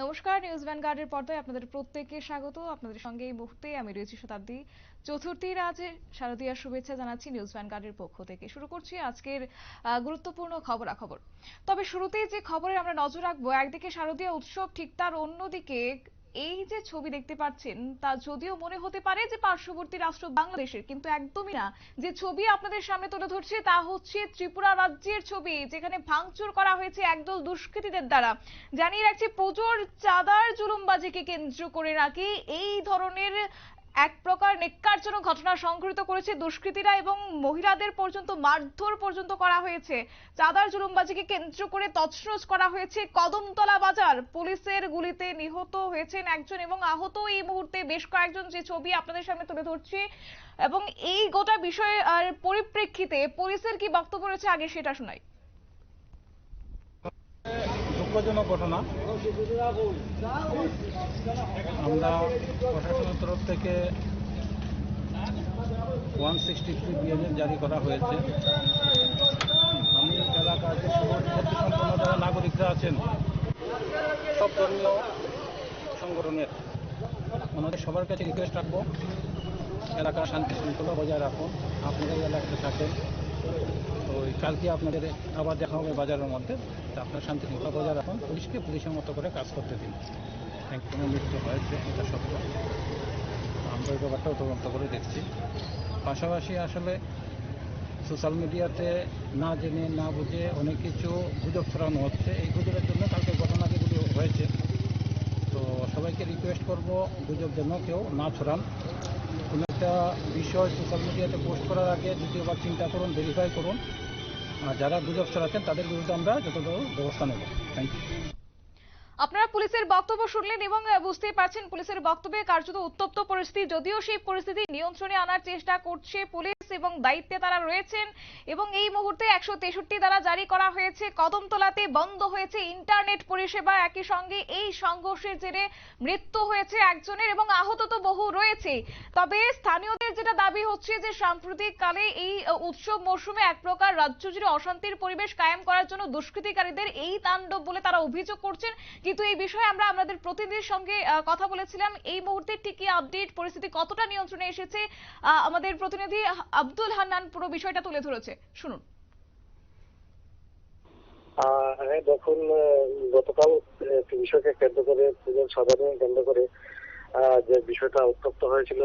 নমস্কার নিউজ ভ্যানগার্ডের পর্দায় আপনাদের প্রত্যেককে স্বাগত। আপনাদের সঙ্গে এই মুহূর্তে আমি রয়েছি শতাব্দী চতুর্থীর আজ শারদীয়ার শুভেচ্ছা জানাচ্ছি নিউজ ভ্যানগার্ডের পক্ষ থেকে। শুরু করছি আজকের গুরুত্বপূর্ণ খবরাখবর। তবে শুরুতেই যে খবরে আমরা নজর রাখব, একদিকে শারদীয় উৎসব ঠিক তার অন্যদিকে এই যে ছবি দেখতে পাচ্ছেন, তা যদিও মনে হতে পারে যে পার্শ্ববর্তী রাষ্ট্র বাংলাদেশের, কিন্তু একদমই না। যে ছবি আপনাদের সামনে তুলে ধরছে, তা হচ্ছে ত্রিপুরা রাজ্যের ছবি, যেখানে ভাঙচুর করা হয়েছে একদল দুষ্কৃতীদের দ্বারা। জানিয়ে রাখছি, পুজোর চাঁদার জুলুমবাজিকে কেন্দ্র করে নাকি এই ধরনের এক প্রকার নেক্কারজনক ঘটনা সংঘটিত করেছে দুষ্কৃতীরা এবং মহিলাদের পর্যন্ত, মারধর পর্যন্ত করা হয়েছে। চাঁদার জুলুমবাজিকে কেন্দ্র করে তছনছ করা হয়েছে। কদমতলা বাজার পুলিশের গুলিতে নিহত হয়েছেন একজন এবং আহত এই মুহূর্তে বেশ কয়েকজন। যে ছবি আপনাদের সামনে তুলে ধরছি এবং এই গোটা বিষয়ে, আর পরিপ্রেক্ষিতে পুলিশের কি বক্তব্য রয়েছে আগে সেটা শোনাই। দুঃখজনক ঘটনা। আমরা প্রশাসনের তরফ থেকে ওয়ান সিক্সটি থ্রি বিএনএ জারি করা হয়েছে। আমি এলাকার যে সম্পন্ন নাগরিকরা আছেন, সব ধর্মীয় সংগঠনের ওনাদের সবার কাছে রিকোয়েস্ট রাখব। এলাকার শান্তি শৃঙ্খলা বজায় রাখুন। আপনাদের এলাকাতে থাকেন। তো ওই কালকে আপনাদের আবার দেখা হবে বাজারের মধ্যে। আপনার শান্তি শৃঙ্খলা বজায় রাখুন। পুলিশকে পুলিশের মতো করে কাজ করতে দিন। কোনো মৃত্যু হয়েছে, এটা সত্য। আমরা এই ব্যাপারটাও তদন্ত করে দেখছি। পাশাপাশি আসলে সোশ্যাল মিডিয়াতে না জেনে, না বুঝে অনেক কিছু গুজব ছড়ানো হচ্ছে। এই গুজবের জন্য কালকে ঘটনা যেগুলি হয়েছে। তো সবাইকে রিকোয়েস্ট করব গুজব যেন কেউ না ছড়ান। কোনো একটা বিষয় সোশ্যাল মিডিয়াতে পোস্ট করার আগে দ্বিতীয়বার চিন্তা করুন ভেরিফাই করুন। আর যারা গুজব ছড়াচ্ছেন, তাদের বিরুদ্ধে আমরা যথাযথ ব্যবস্থা নেব। থ্যাংক ইউ আপনারা পুলিশের বক্তব্য শুনলেন এবং আহ, বুঝতেই পারছেন পুলিশের বক্তব্যে কার্যত উত্তপ্ত পরিস্থিতি। যদিও সেই পরিস্থিতি নিয়ন্ত্রণে আনার চেষ্টা করছে পুলিশ এবং দায়িত্বে তারা রয়েছেন এবং এই মুহূর্তে একশো তেষট্টি দ্বারা জারি করা হয়েছে কদমতলাতে বন্ধ হয়েছে ইন্টারনেট পরিষেবা। একই সঙ্গে এই সংঘর্ষের জেরে মৃত্যু হয়েছে একজনের এবং আহত তো বহু রয়েছে। তবে স্থানীয়দের যেটা দাবি হচ্ছে যে সাম্প্রতিক কালে এই উৎসব মরশুমে এক প্রকার রাজ্য জুড়ে অশান্তির পরিবেশ কায়েম করার জন্য দুষ্কৃতিকারীদের এই তাণ্ডব বলে তারা অভিযোগ করছেন। কিন্তু এই বিষয়ে আমরা আমাদের প্রতিনিধির সঙ্গে কথা বলেছিলাম। এই মুহূর্তে ঠিক কি আপডেট পরিস্থিতি কতটা নিয়ন্ত্রণে এসেছে? আমাদের প্রতিনিধি আব্দুল হান্নান পুরো বিষয়টা তুলে ধরেছে। শুনুন। হ্যাঁ দেখুন গতকাল বিষয়কে কেন্দ্র করে পুজোর সাধারণ কেন্দ্র করে যে বিষয়টা উত্তপ্ত হয়েছিল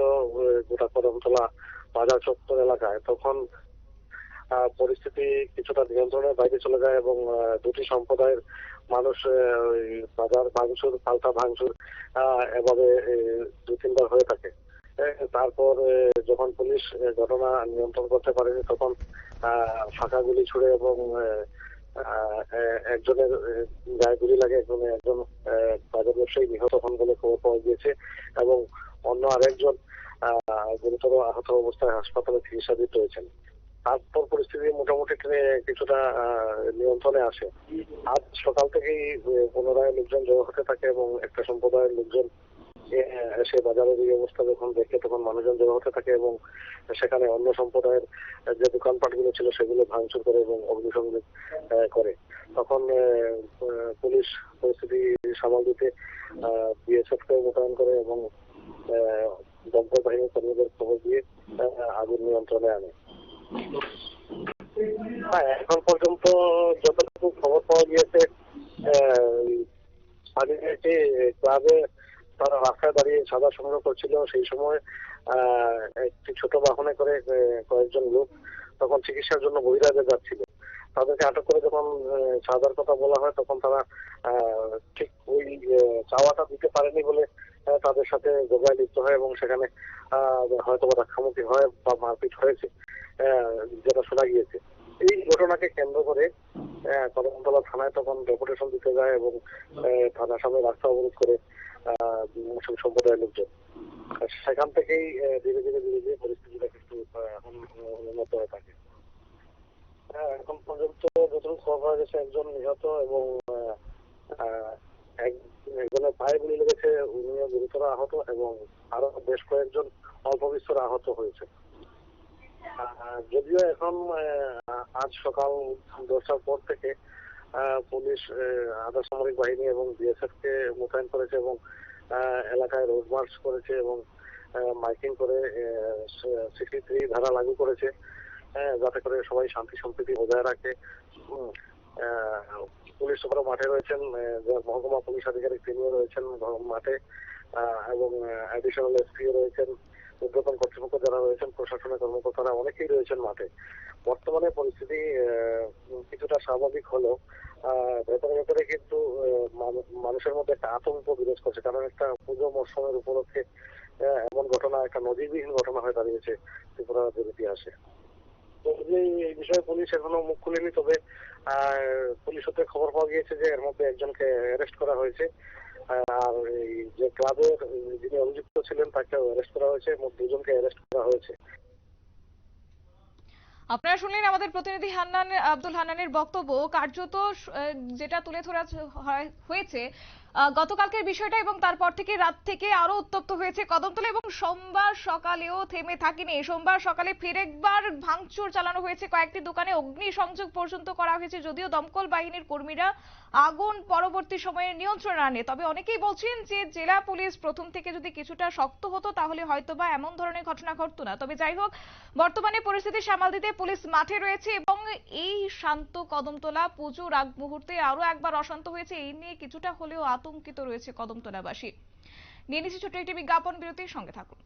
গোটা কদমতলা বাজার চত্বর এলাকায়, তখন পরিস্থিতি কিছুটা নিয়ন্ত্রণের বাইরে চলে যায় এবং দুটি সম্প্রদায়ের মানুষ বাজার ভাঙচুর, পাল্টা ভাঙচুর এভাবে দু তিনবার হয়ে থাকে। তারপর যখন পুলিশ ঘটনা নিয়ন্ত্রণ করতে পারেনি, তখন ফাঁকা গুলি ছুড়ে এবং একজনের গায়ে গুলি লাগে এবং একজন বাজার ব্যবসায়ী নিহত হন বলে খবর পাওয়া গিয়েছে এবং অন্য আরেকজন গুরুতর আহত অবস্থায় হাসপাতালে চিকিৎসাধীন রয়েছেন। তারপর পরিস্থিতি মোটামুটি ট্রেনে কিছুটা নিয়ন্ত্রণে আসে। আজ সকাল থেকেই পুনরায় লোকজন জড়ো হতে থাকে এবং একটা সম্প্রদায়ের লোকজন সে বাজারের এই অবস্থা যখন দেখে তখন মানুষজন জড়ো হতে থাকে এবং সেখানে অন্য সম্প্রদায়ের যে দোকানপাটগুলো ছিল সেগুলো ভাঙচুর করে এবং অগ্নিসংযোগ করে। তখন পুলিশ পরিস্থিতি সামাল দিতে বিএসএফ কে মোতায়েন করে এবং দমকল বাহিনীর কর্মীদের খবর দিয়ে আগুন নিয়ন্ত্রণে আনে। হ্যাঁ এখন পর্যন্ত যতটুকু খবর পাওয়া গিয়েছে একটি ক্লাবে তারা রাস্তায় দাঁড়িয়ে সাদা সংগ্রহ করছিল। সেই সময় একটি ছোট বাহনে করে কয়েকজন লোক তখন চিকিৎসার জন্য বহিরাজে যাচ্ছিল। তাদেরকে আটক করে যখন চাঁদার কথা বলা হয়, তখন তারা ঠিক ওই চাওয়াটা দিতে পারেনি বলে তাদের সাথে যোগায় লিপ্ত হয় এবং সেখানে হয়তো বা হয় বা মারপিট হয়েছে। যেটা শোনা গিয়েছে। এই ঘটনাকে কেন্দ্র করে কদমতলা থানায় তখন ডেপুটেশন দিতে যায় এবং থানার সামনে রাস্তা অবরোধ করে মুসলিম সম্প্রদায়ের লোকজন। সেখান থেকেই ধীরে ধীরে ধীরে ধীরে পরিস্থিতিটা কিন্তু উন্নত হয়ে থাকে। এখন পর্যন্ত যতটুকু খবর পাওয়া গেছে, একজন নিহত এবং একজনের পায়ে গুলি লেগেছে। উনিও গুরুতর আহত এবং আরও বেশ কয়েকজন অল্প বিস্তর আহত হয়েছে। যদিও এখন আজ সকাল দশটার পর থেকে পুলিশ আধা সামরিক বাহিনী এবং বিএসএফ কে মোতায়েন করেছে এবং এলাকায় রোড মার্চ করেছে এবং মাইকিং করে সিক্সটি থ্রি ধারা লাগু করেছে হ্যাঁ, যাতে করে সবাই শান্তি সম্প্রীতি বজায় রাখে। পুলিশ সুপার মাঠে রয়েছেন মহকুমা পুলিশ আধিকারিক তিনিও রয়েছেন মাঠে এবং অ্যাডিশনাল এসপিও রয়েছেন। উদ্বোধন কর্তৃপক্ষ যারা রয়েছেন, প্রশাসনের কর্মকর্তারা অনেকেই রয়েছেন মাঠে। বর্তমানে পরিস্থিতি কিছুটা স্বাভাবিক হলেও ভেতরে ভেতরে কিন্তু মানুষের মধ্যে একটা আতঙ্ক বিরাজ করছে। কারণ একটা পুজো মরশুমের উপলক্ষে এমন ঘটনা, একটা নজিরবিহীন ঘটনা হয়ে দাঁড়িয়েছে ত্রিপুরা রাজ্যের ইতিহাসে এই বিষয়ে পুলিশ এখনও মুখ খুলেনি, তবে পুলিশ সূত্রে খবর পাওয়া গিয়েছে যে এর মধ্যে একজনকে অ্যারেস্ট করা হয়েছে। আর যে ক্লাবের যিনি অভিযুক্ত ছিলেন, তাকে অ্যারেস্ট করা হয়েছে এবং দুজনকে অ্যারেস্ট করা হয়েছে। আপনারা শুনলেন আমাদের প্রতিনিধি হান্নান, আব্দুল হান্নানের বক্তব্য। কার্যত যেটা তুলে ধরা হয়- হয়েছে গতকালকের বিষয়টা এবং তারপর থেকে রাত থেকে আরও উত্তপ্ত হয়েছে কদমতলা এবং সোমবার সকালেও থেমে থাকেনি। সোমবার সকালে ফের একবার ভাঙচুর চালানো হয়েছে। কয়েকটি দোকানে অগ্নি সংযোগ পর্যন্ত করা হয়েছে, যদিও দমকল বাহিনীর কর্মীরা আগুন পরবর্তী সময়ে নিয়ন্ত্রণ আনে। তবে অনেকেই বলছেন যে জেলা পুলিশ প্রথম থেকে যদি কিছুটা শক্ত হতো, তাহলে হয়তোবা এমন ধরনের ঘটনা ঘটতো না। তবে যাই হোক, বর্তমানে পরিস্থিতি সামাল দিতে পুলিশ মাঠে রয়েছে এবং এই শান্ত কদমতলা পুজোর আগ মুহূর্তে আরও একবার অশান্ত হয়েছে। এই নিয়ে কিছুটা হলেও আতঙ্কিত রয়েছে কদমতলাবাসী। নিয়ে নিচ্ছি ছোট্ট একটি বিজ্ঞাপন বিরতির সঙ্গে থাকুন।